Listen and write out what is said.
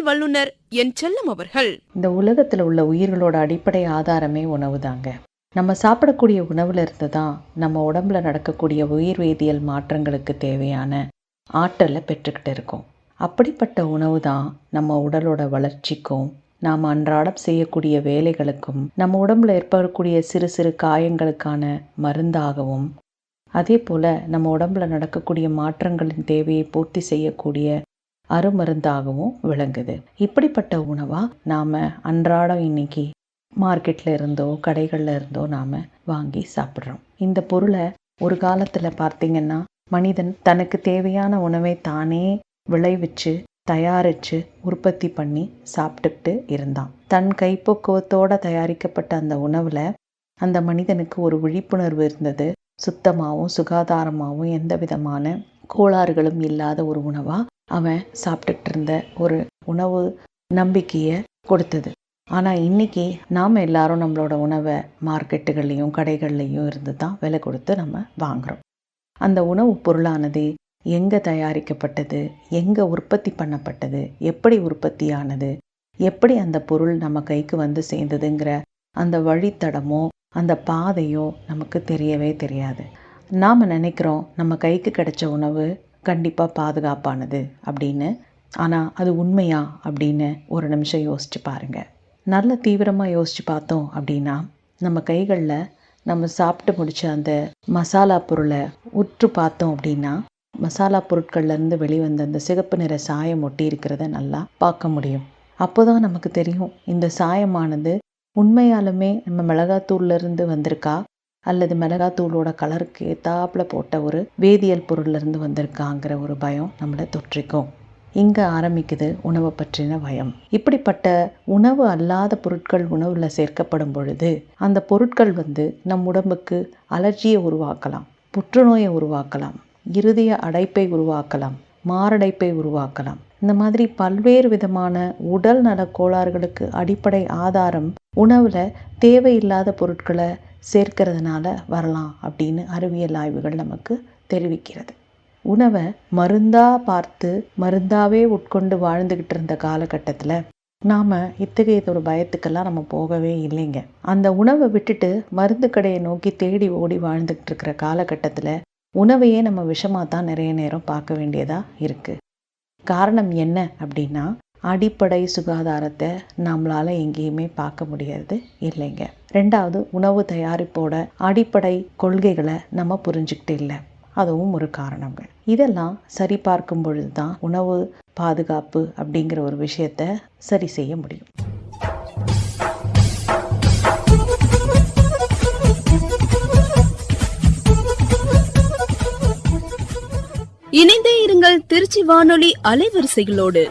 உளவியல் வல்லுநர் என் செல்லம் அவர்கள். இந்த உலகத்தில் உள்ள உயிர்களோட அடிப்படை ஆதாரமே உணவு தாங்க நம்ம சாப்பிடக்கூடிய உணவுல இருந்து தான் நம்ம உடம்புல நடக்கக்கூடிய உயிர் வேதியியல் மாற்றங்களுக்கு தேவையான ஆற்றலை பெற்றுக்கிட்டு இருக்கோம். அப்படிப்பட்ட உணவு தான் நம்ம உடலோட வளர்ச்சிக்கும் நாம் அன்றாடம் செய்யக்கூடிய வேலைகளுக்கும் நம்ம உடம்புல ஏற்படக்கூடிய சிறு சிறு காயங்களுக்கான மருந்தாகவும் அதே போல் நம்ம உடம்புல நடக்கக்கூடிய மாற்றங்களின் தேவையை பூர்த்தி செய்யக்கூடிய அருமருந்தாகவும் விளங்குது. இப்படிப்பட்ட உணவாக நாம் அன்றாடம் இன்னைக்கு மார்க்கெட்டில் இருந்தோ கடைகளில் இருந்தோ நாம் வாங்கி சாப்பிட்றோம். இந்த பொருளை ஒரு காலத்தில் பார்த்திங்கன்னா மனிதன் தனக்கு தேவையான உணவை தானே விளைவிச்சு தயாரித்து உற்பத்தி பண்ணி சாப்பிட்டுக்கிட்டு இருந்தான். தன் கைப்பக்குவத்தோட தயாரிக்கப்பட்ட அந்த உணவில் அந்த மனிதனுக்கு ஒரு விழிப்புணர்வு இருந்தது. சுத்தமாகவும் சுகாதாரமாகவும் எந்த விதமான கோளாறுகளும் இல்லாத ஒரு உணவாக அவன் சாப்பிட்டுக்கிட்டு இருந்த ஒரு உணவு நம்பிக்கையை கொடுத்தது. ஆனால் இன்னைக்கு நாம் எல்லாரும் நம்மளோட உணவை மார்க்கெட்டுகள்லையும் கடைகள்லையும் இருந்து தான் விலை கொடுத்து நம்ம வாங்குறோம். அந்த உணவுப் பொருளானது எங்கே தயாரிக்கப்பட்டது எங்கே உற்பத்தி பண்ணப்பட்டது எப்படி உற்பத்தியானது எப்படி அந்த பொருள் நம்ம கைக்கு வந்து சேர்ந்ததுங்கிற அந்த வழித்தடமோ அந்த பாதையோ நமக்கு தெரியவே தெரியாது. நாம் நினைக்கிறோம் நம்ம கைக்கு கிடைச்ச உணவு கண்டிப்பாக பாதுகாப்பானது அப்படின்னு. ஆனால் அது உண்மையா அப்படின்னு ஒரு நிமிஷம் யோசிச்சு பாருங்க. நல்ல தீவிரமாக யோசிச்சு பார்த்தோம் அப்படின்னா நம்ம கைகளில் நம்ம சாப்பிட்டு முடிச்ச அந்த மசாலா பொருளை உற்று பார்த்தோம் அப்படின்னா மசாலா பொருட்கள்லேருந்து வெளிவந்த அந்த சிகப்பு நிற சாயம் ஒட்டி இருக்கிறத நல்லா பார்க்க முடியும். அப்போ தான் நமக்கு தெரியும் இந்த சாயமானது உண்மையாலுமே நம்ம மிளகாத்தூள்லேருந்து வந்திருக்கா? அல்லது மிளகாத்தூளோட கலருக்கு ஏத்தாப்பில் போட்ட ஒரு வேதியியல் பொருள்லேருந்து வந்திருக்காங்கிற ஒரு பயம் நம்மளை தொற்றிக்கும். இங்கே ஆரம்பிக்குது உணவை பற்றின பயம். இப்படிப்பட்ட உணவு அல்லாத பொருட்கள் உணவில் சேர்க்கப்படும் பொழுது அந்த பொருட்கள் வந்து நம் உடம்புக்கு அலர்ஜியை உருவாக்கலாம் புற்றுநோயை உருவாக்கலாம் இருதய அடைப்பை உருவாக்கலாம் மாரடைப்பை உருவாக்கலாம். இந்த மாதிரி பல்வேறு விதமான உடல் நலக் கோளாறுகளுக்கு அடிப்படை ஆதாரம் உணவில் தேவையில்லாத பொருட்களை சேர்க்கிறதுனால வரலாம் அப்படின்னு அறிவியல் ஆய்வுகள் நமக்கு தெரிவிக்கிறது. உணவை மருந்தா பார்த்து மருந்தாவே உட்கொண்டு வாழ்ந்துக்கிட்டு இருந்த காலகட்டத்தில் நாம் இத்தகையதொரு பயத்துக்கெல்லாம் நம்ம போகவே இல்லைங்க. அந்த உணவை விட்டுட்டு மருந்து கடையை நோக்கி தேடி ஓடி வாழ்ந்துக்கிட்டு இருக்கிற காலகட்டத்தில் உணவையே நம்ம விஷமாக தான் நிறைய நேரம் பார்க்க வேண்டியதாக இருக்குது காரணம் என்ன அப்படின்னா அடிப்படை சுகாதாரத்தை நம்மளால் எங்கேயுமே பார்க்க முடியறது இல்லைங்க. ரெண்டாவது உணவு தயாரிப்போட அடிப்படை கொள்கைகளை நம்ம புரிஞ்சுக்கிட்டு இல்லை. அதுவும் ஒரு காரணங்க. இதெல்லாம் சரி பார்க்கும் பொழுது தான் உணவு பாதுகாப்பு அப்படிங்கிற ஒரு விஷயத்த சரி செய்ய முடியும். இணைந்தே இருங்கள் திருச்சி வானொலி அலைவரிசைகளோடு.